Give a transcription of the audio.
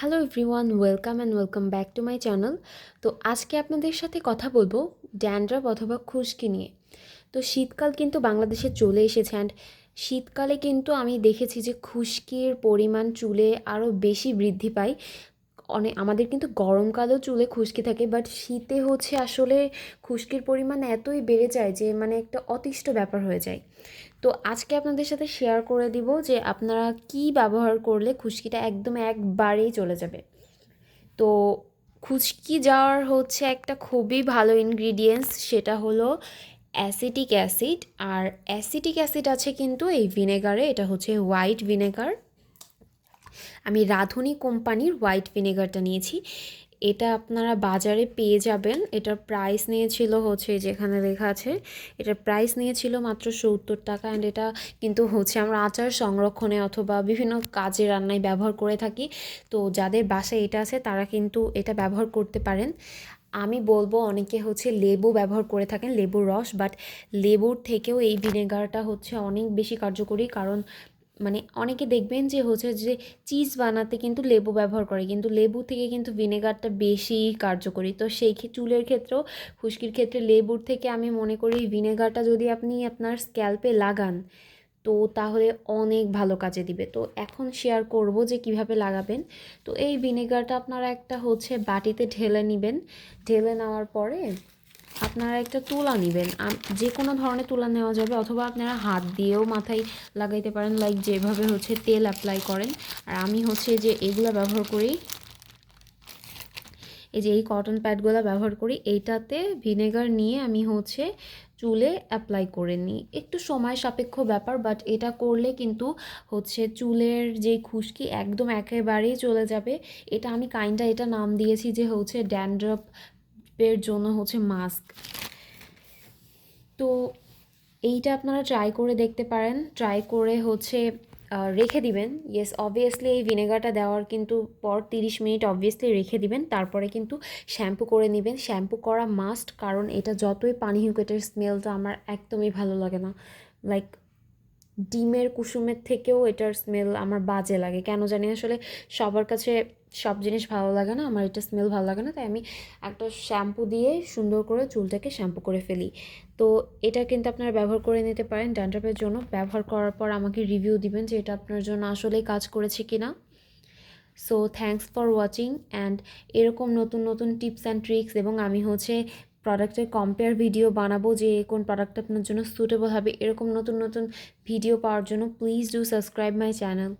Hello everyone welcome and welcome back to my channel তো আজকে আপনাদের সাথে কথা বলব ড্যান্ড্রাফ অথবা খুশকি নিয়ে। তো শীতকাল কিন্তু বাংলাদেশে চলে এসেছে অ্যান্ড শীতকালে কিন্তু আমি দেখেছি যে খুশকির পরিমাণ চুলে আরও বেশি বৃদ্ধি পায়। অনেক আমাদের কিন্তু গরমকালেও চুলে খুশকি থাকে বাট শীতে হচ্ছে আসলে খুশকির পরিমাণ এতই বেড়ে যায় যে মানে একটা অতিষ্ঠ ব্যাপার হয়ে যায়। তো আজকে আপনাদের সাথে শেয়ার করে দিব যে আপনারা কি ব্যবহার করলে খুশকিটা একদম একবারেই চলে যাবে। তো খুশকি যাওয়ার হচ্ছে একটা খুবই ভালো ইনগ্রিডিয়েন্টস সেটা হলো অ্যাসিটিক অ্যাসিড আর অ্যাসিটিক অ্যাসিড আছে কিন্তু এই ভিনেগারে এটা হচ্ছে হোয়াইট ভিনেগার আমি রাঁধুনি কোম্পানির হোয়াইট ভিনেগারটা নিয়েছি। এটা আপনারা বাজারে পেয়ে যাবেন। এটার প্রাইস নিয়েছিল হচ্ছে যেখানে লেখা আছে, এটার প্রাইস নিয়েছিল মাত্র সত্তর টাকা অ্যান্ড এটা কিন্তু হচ্ছে আমরা আচার সংরক্ষণে অথবা বিভিন্ন কাজে রান্নায় ব্যবহার করে থাকি। তো যাদের বাসায় এটা আছে, তারা কিন্তু এটা ব্যবহার করতে পারেন। আমি বলব অনেকে হচ্ছে লেবু ব্যবহার করে থাকেন, লেবুর রস বাট লেবুর থেকেও এই ভিনেগারটা হচ্ছে অনেক বেশি কার্যকরী। কারণ মানে অনেকে দেখবেন যে হচ্ছে যে চিজ বানাতে কিন্তু লেবু ব্যবহার করে, কিন্তু লেবু থেকে কিন্তু ভিনেগারটা বেশি কার্যকরী। তো সেই চুলের ক্ষেত্রেও, খুশকির ক্ষেত্রে লেবুর থেকে আমি মনে করি ভিনেগারটা যদি আপনি আপনার স্ক্যাল্পে লাগান, তো তাহলে অনেক ভালো কাজে দিবে। তো এখন শেয়ার করব যে কীভাবে লাগাবেন। তো এই ভিনেগারটা আপনারা একটা হচ্ছে বাটিতে ঢেলে নেবেন। ঢেলে নেওয়ার পরে আপনারা একটা তুলা নেবেন। যে কোনো ধরনের তুলা নেওয়া যাবে অথবা আপনারা হাত দিয়েও মাথায় লাগাইতে পারেন লাইক যেভাবে হচ্ছে তেল অ্যাপ্লাই করেন। আর আমি হচ্ছে যে এগুলো ব্যবহার করি, এই যে এই কটন প্যাডগুলো ব্যবহার করি, এইটাতে ভিনেগার নিয়ে আমি হচ্ছে চুলে অ্যাপ্লাই করে নিই। একটু সময় সাপেক্ষ ব্যাপার বাট এটা করলে কিন্তু হচ্ছে চুলের যে খুশকি একদম একেবারেই চলে যাবে। এটা আমি কাইন্ডা এটা নাম দিয়েছি যে হচ্ছে ড্যান্ড্রপ এর জন্য হচ্ছে মাস্ক। তো এইটা আপনারা ট্রাই করে দেখতে পারেন। ট্রাই করে হচ্ছে রেখে দিবেন। ইয়েস অবভিয়াসলি এই ভিনেগারটা দেওয়ার কিন্তু পর তিরিশ মিনিট অবভিয়াসলি রেখে দিবেন। তারপরে কিন্তু শ্যাম্পু করে নেবেন। শ্যাম্পু করা মাস্ট কারণ এটা যতই পানি হোক, এটার স্মেলটা আমার একদমই ভালো লাগে না। লাইক ডিমের কুসুমের থেকেও এটার স্মেল আমার বাজে লাগে। কেন জানি আসলে সবার কাছে সব জিনিস ভালো লাগে না, আমার এটা স্মেল ভালো লাগে না, তাই আমি একটা শ্যাম্পু দিয়ে সুন্দর করে চুলটাকে শ্যাম্পু করে ফেলি। তো এটা কিন্তু আপনারা ব্যবহার করে নিতে পারেন ড্যান্ড্রাফের জন্য। ব্যবহার করার পর আমাকে রিভিউ দিবেন যে এটা আপনার জন্য আসলেই কাজ করেছে কি না so thanks for watching and এরকম নতুন নতুন টিপস অ্যান্ড ট্রিক্স এবং আমি হচ্ছে প্রোডাক্টের কম্পেয়ার ভিডিও বানাবো যে কোন প্রোডাক্টটা আপনার জন্য সুটেবল হবে। এরকম নতুন নতুন ভিডিও পাওয়ার জন্য please do subscribe my channel